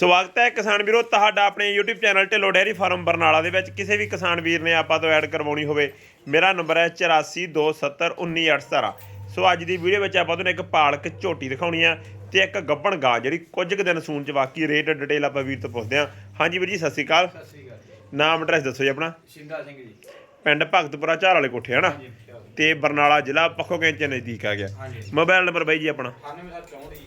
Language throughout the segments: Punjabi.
ਸਵਾਗਤ ਹੈ ਕਿਸਾਨ ਵੀਰੋ ਤੁਹਾਡਾ ਆਪਣੇ YouTube channel Dhillon dairy farm Barnala ਦੇ ਵਿੱਚ। ਕਿਸੇ ਵੀ ਕਿਸਾਨ ਵੀਰ ਨੇ ਆਪਾਂ ਤੋਂ ਐਡ ਕਰਵਾਉਣੀ ਹੋਵੇ ਮੇਰਾ ਨੰਬਰ ਹੈ 8427191817 ਸੋ ਅੱਜ ਦੀ ਵੀਡੀਓ ਵਿੱਚ ਆਪਾਂ ਤੁਹਾਨੂੰ ਇੱਕ ਪਾਲਕ ਝੋਟੀ ਦਿਖਾਉਣੀ ਆ ਤੇ ਇੱਕ ਗੱਬਣ ਗਾਂ ਜਿਹੜੀ ਕੁਝ ਕੁ ਦਿਨ ਸੂਣ ਚ ਬਾਕੀ ਰੇਟ ਡਿਟੇਲ ਆਪਾਂ ਵੀਰ ਤੋਂ ਪੁੱਛਦੇ ਹਾਂ ਹਾਂਜੀ ਵੀਰ ਜੀ ਸਤਿ ਸ਼੍ਰੀ ਅਕਾਲ। ਸਤਿ ਸ੍ਰੀ ਅਕਾਲ ਨਾਮ ਐਡਰੈਸ ਦੱਸੋ ਜੀ ਆਪਣਾ। ਸ਼ਿੰਦਾ ਸਿੰਘ ਜੀ। ਪਿੰਡ ਭਗਤਪੁਰਾ ਝਾਰ ਵਾਲੇ ਕੋਠੇ ਹਨਾ? ਤੇ ਬਰਨਾਲਾ ਜ਼ਿਲ੍ਹਾ ਪੱਖੋ ਕੈਂਚ ਨਜ਼ਦੀਕ ਆ ਗਿਆ। ਮੋਬਾਈਲ ਨੰਬਰ ਬਾਈ ਜੀ ਆਪਣਾ। 9764 ਜੀ।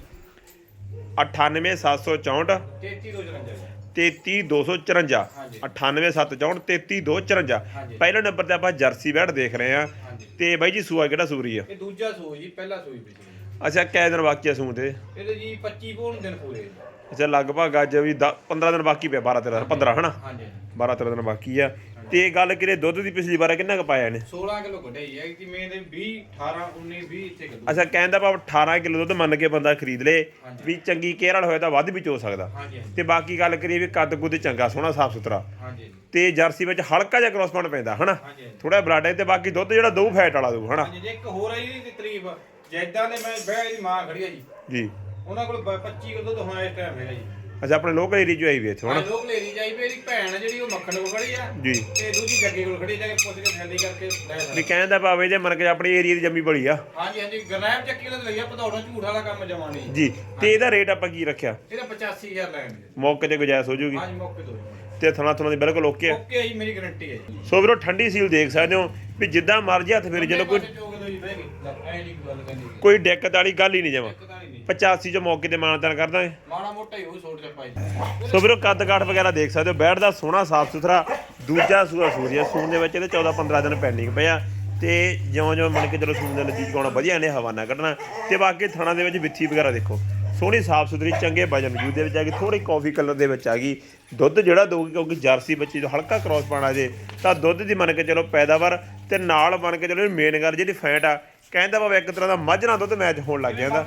98764 33254 33254 ਹਾਂਜੀ। 98764 33254 ਹਾਂਜੀ। ਪਹਿਲੇ ਨੰਬਰ ਤੇ ਆਪਾਂ ਜਰਸੀ ਬੈਡ ਦੇਖ ਰਹੇ ਆ ਤੇ ਬਾਈ ਜੀ ਸੂਆ ਕਿਹੜਾ ਸੂਰੀ ਆ? ਇਹ ਦੂਜਾ ਸੂਈ ਜੀ ਪਹਿਲਾ ਸੂਈ ਪਿਛਲੀ। ਅੱਛਾ ਕੈ ਦਿਨ ਬਾਕੀ ਆ ਸੂਣ ਤੇ? ਇਹਦੇ ਜੀ 25 ਪੌਣ ਦਿਨ ਪੂਰੇ ਅੱਛਾ ਲਗਭਗ ਅੱਜ ਵੀ 15 ਦਿਨ ਬਾਕੀ ਪਿਆ 12 13 15 ਹਨਾ? ਹਾਂਜੀ। 12 13 ਦਿਨ ਬਾਕੀ ਆ। ਤੇ ਗੱਲ ਕਰੀਏ ਦੁੱਧ ਦੀ ਪਿਛਲੀ ਵਾਰ ਕਿੰਨਾ ਕੁ ਪਾਇਆ ਇਹਨੇ? 16 ਕਿਲੋ ਕੱਢਿਆ ਜੀ ਕਿ ਮੈਂ ਦੇ 20 18 19 20 ਇੱਥੇ ਕਿਲੋ। ਅੱਛਾ ਕਹਿੰਦਾ ਪਾ 18 ਕਿਲੋ ਦੁੱਧ ਮੰਨ ਕੇ ਬੰਦਾ ਖਰੀਦ ਲੇ। ਵੀ ਚੰਗੀ ਕੇਅਰ ਵਾਲਾ ਹੋਇਆ ਤਾਂ ਵੱਧ ਵੀ ਚੋ ਸਕਦਾ। ਹਾਂਜੀ ਹਾਂਜੀ। ਤੇ ਬਾਕੀ ਗੱਲ ਕਰੀਏ ਵੀ ਕੱਦ ਕੁੱਦ ਚੰਗਾ ਸੋਹਣਾ ਸਾਫ਼ ਸੁਥਰਾ। ਹਾਂਜੀ ਤੇ ਜਰਸੀ ਵਿੱਚ ਹਲਕਾ ਜਿਹਾ ਕ੍ਰੋਸਪੌਂਡ ਪੈਂਦਾ ਹਨਾ? ਹਾਂਜੀ ਥੋੜਾ ਬਲੱਡ ਹੈ ਤੇ ਬਾਕੀ ਦੁੱਧ ਜਿਹੜਾ ਦੋ ਫੈਟ ਵਾਲਾ ਦੂ ਹਨਾ? ਹਾਂਜੀ ਜੇ ਇੱਕ ਹੋਰ ਆਈ ਦੀ ਤਰੀਫ ਜੈਦਾਂ ਦੇ ਮੈਂ ਬਹਿ ਦੀ ਮਾਂ ਖੜੀ ਆ ਜੀ। ਜੀ। ਉਹਨਾਂ ਕੋਲ ਬ- 25 ਕਿਲੋ ਦੁੱਧ ਹੁਣ ਇਸ ਟਾਈਮ ਹੈਗਾ ਜੀ। ਅੱਛਾ ਆਪਣੇ ਲੋਕਲ ਏਰੀਆ ਚ ਆਈ ਵੀ ਇੱਥੇ ਹਾਂ ਹਨਾ ਲੋਕ ਲੈਣੀ ਜਾਈ ਮੇਰੀ ਭੈਣ ਆ ਜਿਹੜੀ ਉਹ ਮੱਖਣ ਕੋਲ ਖੜੀ ਆ ਜੀ। ਤੇ ਦੂਜੀ ਜੱਗੇ ਕੋਲ ਖੜੀ ਜਾ ਕੇ ਪੁੱਛ ਕੇ ਥੈਲੀ ਕਰਕੇ ਲੈ ਵੀ ਸਕਦਾ ਕਹਿੰਦਾ ਭਾਵੇਂ ਜੇ ਮਨ ਕੇ ਆਪਣੀ ਏਰੀਆ ਦੀ ਜੰਮੀ ਬੜੀ ਆ। ਹਾਂਜੀ ਹਾਂਜੀ ਗਰਨੈਬ ਚੱਕੀ ਦਾ ਲਈਆ ਪਧੌੜਾ ਝੂਠ ਵਾਲਾ ਕੰਮ ਜਮਾ ਨਹੀਂ ਜੀ ਤੇ ਇਹਦਾ ਰੇਟ ਆਪਾਂ ਕੀ ਰੱਖਿਆ? ਇਹਦਾ 85000 ਲੈਣ ਦੇ। ਮੌਕੇ ਤੇ ਗੁਜਾਇਸ਼ ਹੋ ਜੂਗੀ। ਹਾਂਜੀ ਮੌਕੇ ਤੋਂ ਤੇ ਥਣਾ ਥਣਾ ਦੀ ਬਿਲਕੁਲ ਓਕੇ ਆ। ਓਕੇ ਜੀ ਮੇਰੀ ਗਾਰੰਟੀ ਹੈ ਜੀ। ਸੋ ਵੀਰੋ ਠੰਡੀ ਸੀਲ ਦੇਖ ਸਕਦੇ ਹੋ ਵੀ ਜਿੱਦਾਂ ਮਰਜ਼ੀ ਹੱਥ ਫੇਰ ਚਲੋ ਕੋਈ ਚੋਕ ਦੋ ਜੀ ਬਹਿ ਗਈ ਲੈ, ਐ ਨਹੀਂ ਕੋਈ ਗੱਲ ਕਹਿੰਦੀ ਕੋਈ ਦਿੱਕਤ ਵਾਲੀ ਗੱਲ ਹੀ ਨਹੀਂ ਜਮਾ। ਇੱਕ 85 ਚ ਮੌਕੇ ਤੇ ਮਾਨਤਾਨ ਕਰ ਦਾਂਗੇ ਮਾੜਾ ਮੋਟਾ ਹੀ ਉਹ ਛੋਟ ਜਾ ਪਾਈ ਸੋ ਵੀਰੋ ਕੱਦ ਕਾਠ ਵਗੈਰਾ ਦੇਖ ਸਕਦੇ ਹੋ। ਬੈਠ ਦਾ ਸੋਹਣਾ ਸਾਫ਼ ਸੁਥਰਾ ਦੂਜਾ ਸੂਆ ਸੂਰੀਆ ਸੂਣ ਦੇ ਵਿੱਚ ਇਹਦੇ 14 15 ਦਿਨ ਪੈਂਡਿੰਗ ਪਿਆ ਤੇ ਜਿਉਂ ਜਿਉਂ ਮੰਨ ਕੇ ਚਲੋ ਸੂਣ ਦੇ ਨਤੀਜੇ ਆਉਣਾ ਵਧੀਆ ਨੇ ਹਵਾਨਾ ਕੱਢਣਾ। ਤੇ ਬਾਕੀ ਥਣਾ ਦੇ ਵਿੱਚ ਵਿੱਥੀ ਵਗੈਰਾ ਦੇਖੋ। ਸੋਹਣੀ ਸਾਫ਼ ਸੁਥਰੀ ਚੰਗੇ ਵਜਨ ਜੂ ਦੇ ਵਿੱਚ ਆ ਗਈ। ਥੋੜੀ ਕਾਫੀ ਕਲਰ ਦੇ ਵਿੱਚ ਆ ਗਈ। ਦੁੱਧ ਜਿਹੜਾ ਦਊਗੀ ਕਿਉਂਕਿ ਜਰਸੀ ਬੱਚੀ ਜੋ ਹਲਕਾ ਕ੍ਰੋਸ ਪਾਣਾ ਜੇ ਤਾਂ ਦੁੱਧ ਦੀ ਮੰਨ ਕੇ ਚਲੋ ਪੈਦਾਵਾਰ ਤੇ ਨਾਲ ਮੰਨ ਕੇ ਚਲੋ ਮੇਨ ਗੱਲ ਜਿਹੜੀ ਫੈਟ ਆ ਕਹਿੰਦਾ ਭਾਵੇਂ ਇੱਕ ਤਰ੍ਹਾਂ ਦਾ ਮੱਝ ਨਾਲ ਦੁੱਧ ਮੈਚ ਹੋਣ ਲੱਗ ਜਾਂਦਾ।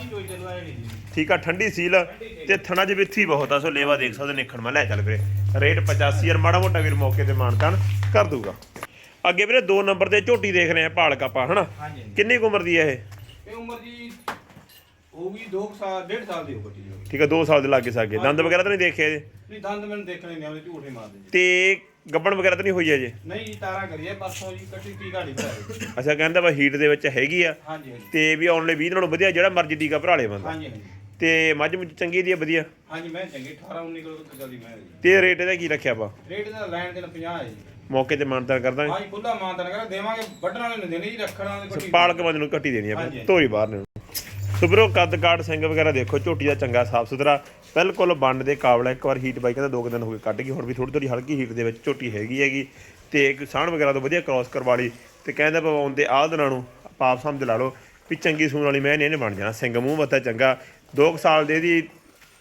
ਠੀਕ ਆ ਠੰਡੀ ਸੀਲ ਤੇ ਥਣਾ ਚ ਵਿੱਥੀ ਬਹੁਤ ਆ ਸੋ ਲੇਵਾ ਦੇਖ ਸਕਦੇ ਨਿਖਣ ਮੈਂ ਲੈ ਚੱਲ ਵੀਰੇ ਰੇਟ 85 ਯਾਰ ਮਾੜਾ ਮੋਟਾ ਵੀਰ ਮੌਕੇ ਤੇ ਮਾਨਤਾਨ ਕਰ ਦੂਗਾ। ਅੱਗੇ ਵੀਰੇ 2 ਨੰਬਰ ਤੇ ਝੋਟੀ ਦੇਖ ਰਹੇ ਆ ਭਾਲਕ ਆਪਾਂ ਹਨਾ? ਕਿੰਨੀ ਕੁ ਉਮਰ ਦੀ ਹੈ ਇਹ? ਇਹ ਉਮਰ ਜੀ ਹੋਊਗੀ 2 ਸਾਲ 1.5 ਸਾਲ ਦੀ ਹੋਊਗੀ ਜੀ ਠੀਕ ਆ 2 ਸਾਲ ਦੇ ਲਾਗੇ ਸਾਗੇ। ਦੰਦ ਵਗੈਰਾ ਤਾਂ ਨਹੀਂ ਦੇਖੇ ਨਹੀਂ ਦੰਦ ਮੈਨੂੰ ਦੇਖਣੇ ਨਹੀਂ ਆਉਂਦੇ ਝੂਠੇ ਮਾਰਦੇ ਤੇ ਗੱਬਣ ਵਗੈਰਾ ਤਾਂ ਨਹੀਂ ਹੋਈ ਅਜੇ ਨਹੀਂ ਜੀ ਤਾਰਾ ਕਰੀਏ ਪਰਸੋਂ ਜੀ ਕੱਟੀ ਕੀ ਗਾੜੀ ਭਰਾਏ ਅੱਛਾ ਕਹਿੰਦਾ ਵਾ ਹੀਟ ਦੇ ਵਿੱਚ ਹੈਗੀ ਆ। ਹਾਂਜੀ ਹਾਂਜੀ। ਤੇ ਵੀ ਆਉਣ ਲਈ 20 ਨਾਲੋਂ ਵਧੀਆ ਜਿਹੜਾ ਮਰਜ਼ੀ ਟੀਕਾ ਭਰਾ ਲੇ ਬੰਦਾ। ਹਾਂਜੀ ਹਾਂਜੀ। ਤੇ ਮੱਝ ਮੁੱਝ ਚੰਗੀ ਦੀ ਆ ਵਧੀਆ? ਹਾਂਜੀ ਮੈਂ ਚੰਗੀ 18 19 ਕਿਲੋ ਤੋਂ ਚੱਲਦੀ ਮੈਂ ਜੀ। ਤੇ ਰੇਟ ਇਹਦਾ ਕੀ ਰੱਖਿਆ ਵਾ? ਰੇਟ ਦਾ ਲੈਣ ਦੇਣ 50 ਹੈ ਜੀ। ਮੌਕੇ ਤੇ ਮਾਨਤਾਨ ਕਰ ਦਾਂਗੇ ਹਾਂਜੀ ਖੁੱਲਾ ਮਾਨਤਨ ਕਰ ਦੇਵਾਂਗੇ ਵੱਢਣ ਵਾਲੇ ਨੂੰ ਦੇਣੀ ਜੀ ਰੱਖਣ ਵਾਲੇ ਨੂੰ ਕੱਟੀ ਪਾਲਕ ਬੰਦ ਨੂੰ ਕੱਟੀ ਦੇਣੀ ਆ ਹਾਂਜੀ। ਧੋਰੀ ਬਾਹਰ ਨੂੰ। ਸੁਬਰੋ ਕੱਦ ਕਾਠ ਸਿੰਘ ਵਗੈਰਾ ਦੇਖੋ, ਝੋਟੀ ਦਾ ਚੰਗਾ ਸਾਫ਼ ਸੁਥਰਾ। ਬਿਲਕੁਲ ਬੰਨ ਦੇ ਕਾਬਲ ਇੱਕ ਵਾਰ ਹੀਟ ਬਾਈ, ਕਹਿੰਦਾ ਦੋ ਕੁ ਦਿਨ ਹੋ ਗਏ ਕੱਢ ਗਈ, ਹੁਣ ਵੀ ਥੋੜੀ ਥੋੜੀ ਹਲਕੀ ਹੀਟ ਦੇ ਵਿੱਚ ਝੋਟੀ ਹੈਗੀ ਹੈਗੀ। ਤੇ ਇੱਕ ਸਾਣ ਵਗੈਰਾ ਤੋਂ ਵਧੀਆ ਕ੍ਰਾਸ ਕਰਵਾ ਲਈ, ਤੇ ਕਹਿੰਦਾ ਪਵਾਉਣ ਦੇ ਆਹ ਦਿਨਾਂ ਨੂੰ ਪਾਪ ਸਮਝ ਲਾ ਲਓ ਵੀ ਚੰਗੀ ਸੂਣ ਵਾਲੀ ਮੈਂ ਇਹਨੇ ਬਣ ਜਾਣਾ। ਸਿੰਘ ਮੂੰਹ ਮੱਥਾ ਚੰਗਾ 2 ਸਾਲ ਦੇ ਦੀ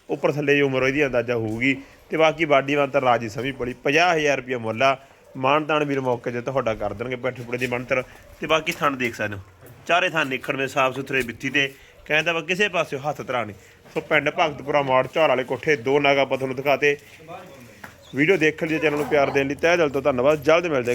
ਉੱਪਰ ਥੱਲੇ ਦੀ ਉਮਰ ਇਹਦੀ ਅੰਦਾਜ਼ਾ ਹੋਊਗੀ। ਤੇ ਬਾਕੀ ਬਾਡੀ ਵਾਂ ਤਾਂ ਰਾਜੀ ਸਮੀ ਪੜੀ 50000 ਰੁਪਏ ਮੁੱਲ ਆ। ਮਾਨਤਾਨ ਵੀਰ ਮੌਕੇ ਤੇ ਤੁਹਾਡਾ ਕਰ ਦੇਣਗੇ ਬੈਠੇ ਪੁੜੇ ਦੀ ਬਣਤਰ। ਤੇ ਬਾਕੀ ਥਣ ਦੇਖ ਸਕਦੇ ਹੋ। ਚਾਰੇ ਥਾਂ ਨਿਖਣ ਸਾਫ਼ ਸੁਥਰੇ ਬਿੱਤੀ ਤੇ ਕਹਿੰਦਾ ਵਾ ਕਿਸੇ ਪਾਸੇ ਹੱਥ ਧਰਾ ਨਹੀਂ। ਸੋ ਪਿੰਡ ਭਗਤਪੁਰਾ ਮਾੜ ਝਾਰ ਵਾਲੇ ਕੋਠੇ ਦੋ ਨਾਗਾ ਆਪਾਂ ਤੁਹਾਨੂੰ ਦਿਖਾਤੇ। ਵੀਡੀਓ ਦੇਖਣ ਲਈ ਚੈਨਲ ਨੂੰ ਪਿਆਰ ਦੇਣ ਲਈ ਤਹਿ ਦਿਲ ਤੋਂ ਧੰਨਵਾਦ। ਜਲਦ ਮਿਲਦੇ